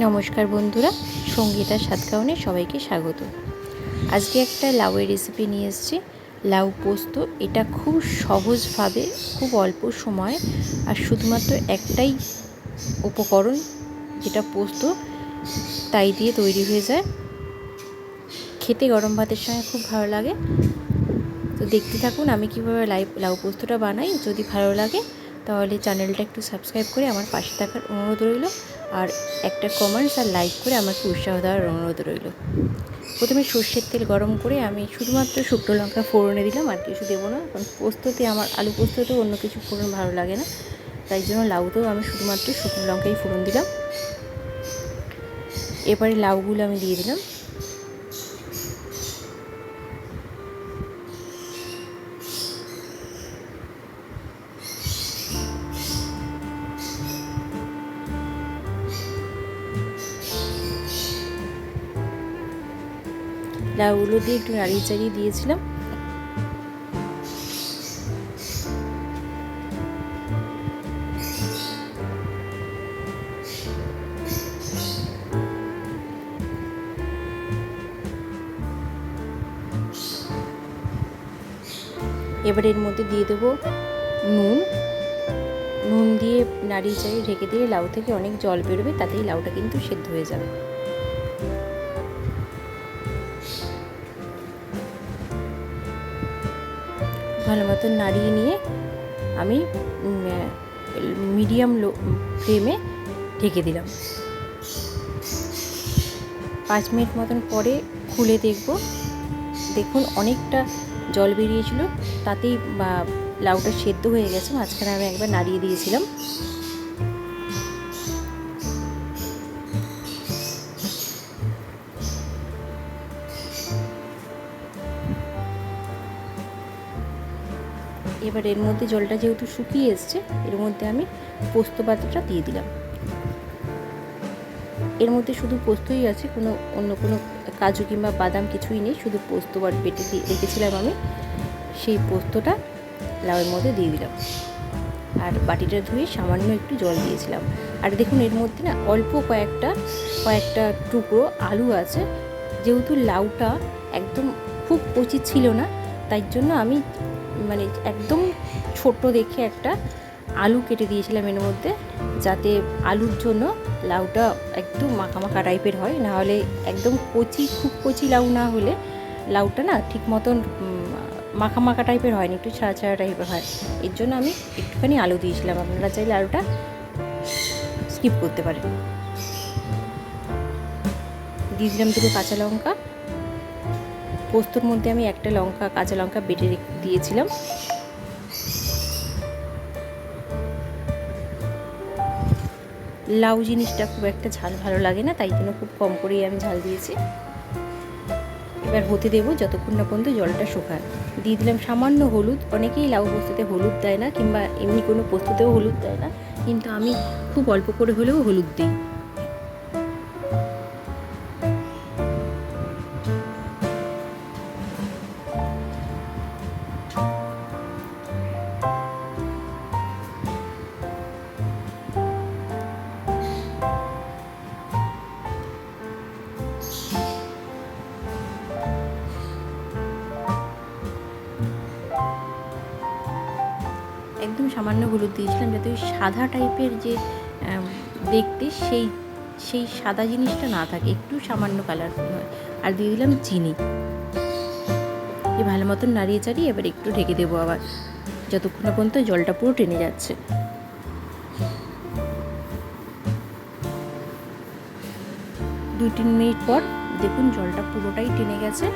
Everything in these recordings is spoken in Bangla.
নমস্কার বন্ধুরা সঙ্গীতার সাতকাউনে সবাইকে স্বাগত। আজকে একটা লাউয়ের রেসিপি নিয়ে এসেছি। লাউ পোস্ত, এটা খুব সহজভাবে, খুব অল্প সময় আর শুধুমাত্র একটাই উপকরণ, যেটা পোস্ত, তাই দিয়ে তৈরি হয়ে যায়। খেতে গরম ভাতের সঙ্গে খুব ভালো লাগে। তো দেখতে থাকুন আমি কীভাবে লাউ লাউ পোস্তটা বানাই, যদি ভালো লাগে। তাহলে চ্যানেলটা একটু সাবস্ক্রাইব করে আমার পাশে থাকার অনুরোধ রইল। আর একটা কমেন্টস আর লাইক করে আমাকে উৎসাহ দেওয়ার অনুরোধ রইল। প্রথমে সর্ষের তেল গরম করে আমি শুধুমাত্র শুকনো লঙ্কা ফোড়নে দিলাম, আর কিছু দেবো না, কারণ পোস্ততে আমার, আলু পোস্ততেও অন্য কিছু ফোড়ন ভালো লাগে না। তাই জন্য লাউতেও আমি শুধুমাত্র শুকনো লঙ্কাই ফোড়ন দিলাম। এবারে লাউগুলো আমি দিয়ে দিলাম। লাউগুলো দিয়ে একটু নাড়িয়ে চাড়িয়ে দিয়েছিলাম। এবার এর মধ্যে দিয়ে দেবো নুন। নুন দিয়ে নাড়িয়ে চাড়িয়ে ঢেকে দিয়ে লাউ থেকে অনেক জল বেরোবে, তাতেই লাউটা কিন্তু সেদ্ধ হয়ে যাবে। ভালো মতন নাড়িয়ে নিয়ে আমি মিডিয়াম লো ফ্লেমে ঢেকে দিলাম। পাঁচ মিনিট মতন পরে খুলে দেখব। দেখুন অনেকটা জল বেরিয়েছিল, তাতেই লাউটা সেদ্ধ হয়ে গেছে, মাঝখানে আমি একবার নাড়িয়ে দিয়েছিলাম। এবার এর মধ্যে জলটা যেহেতু শুকিয়ে এসছে, এর মধ্যে আমি পোস্ত পাতাটা দিয়ে দিলাম। এর মধ্যে শুধু পোস্তই আছে, কোনো অন্য কোনো কাজু কিংবা বাদাম কিছুই নেই, শুধু পোস্ত বেটে দিয়ে রেখেছিলাম আমি। সেই পোস্তটা লাউয়ের মধ্যে দিয়ে দিলাম। আর বাটিটা ধুয়ে সামান্য একটু জল দিয়েছিলাম। আর দেখুন, এর মধ্যে না অল্প কয়েকটা কয়েকটা টুকরো আলু আছে। যেহেতু লাউটা একদম খুব কচি ছিল না, তাই জন্য আমি মানে একদম ছোট দেখে একটা আলু কেটে দিয়েছিলাম এর মধ্যে, যাতে আলুর জন্য লাউটা একটু মাখা টাইপের হয়। না হলে একদম কচি, খুব কচি লাউ না হলে লাউটা না ঠিক মতন মাখা মাখা টাইপের হয়নি, একটু ছাড়া ছাড়া টাইপের হয়। এর জন্য আমি একটুখানি আলু দিয়েছিলাম। আপনারা চাইলে আলুটা স্কিপ করতে পারেন। দিয়ে দিলাম দুটো কাঁচা লঙ্কা। পোস্তর মধ্যে আমি একটা লঙ্কা, কাঁচা লঙ্কা বেটে দিয়েছিলাম। লাউ জিনিসটা খুব একটা ঝাল ভালো লাগে না, তাই জন্য খুব কম করেই আমি ঝাল দিয়েছি। এবার হতে দেবো যতক্ষণ না পর্যন্ত জলটা শুকায়। দিয়ে দিলাম সামান্য হলুদ। অনেকেই লাউ পোস্ততে হলুদ দেয় না, কিংবা এমনি কোনো পোস্ততেও হলুদ দেয় না। কিন্তু আমি খুব অল্প করে হলেও হলুদ দিই। একদম সামান্য হলুদ দিয়েছিলাম যাতে ওই সাদা টাইপের যে দেখতে সেই সেই সাদা জিনিসটা না থাকে, একটু সামান্য কালারফুল হয়। আর দিয়ে দিলাম চিনি। এই ভালো মতন নাড়িয়ে চাড়িয়ে এবার একটু ঢেকে দেবো আবার। যতক্ষণ পর্যন্ত জলটা পুরো টেনে যাচ্ছে। দুই তিন মিনিট পর দেখুন জলটা পুরোটাই টেনে গেছে।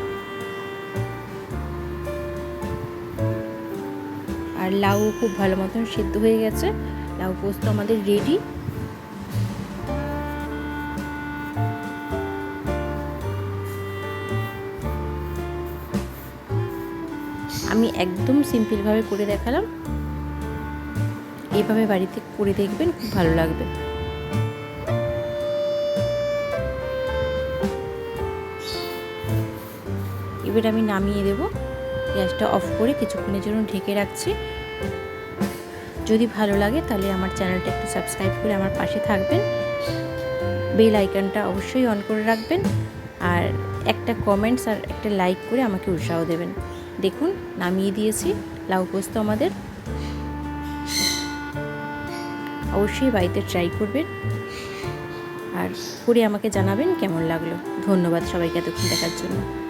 আর লাউ খুব ভালো মতন সেদ্ধ হয়ে গেছে। লাউ পোস্ত আমাদের রেডি আমি একদম সিম্পলভাবে করে দেখালাম। এভাবে বাড়িতে করে দেখবেন, খুব ভালো লাগবে। এবার আমি নামিয়ে দেবো। গ্যাসটা অফ করে কিছুক্ষণের জন্য ঢেকে রাখছি। যদি ভালো লাগে, তাহলে আমার চ্যানেলটা একটু সাবস্ক্রাইব করে আমার পাশে থাকবেন। বেল আইকনটা অবশ্যই অন করে রাখবেন আর একটা কমেন্টস আর একটা লাইক করে আমাকে উৎসাহ দেবেন। দেখুন, নামিয়ে দিয়েছি, লাউ পোস্ত আমাদের। অবশ্যই বাড়িতে ট্রাই করবেন। আর করে আমাকে জানাবেন কেমন লাগল। ধন্যবাদ সবাইকে এতক্ষণ দেখার জন্য।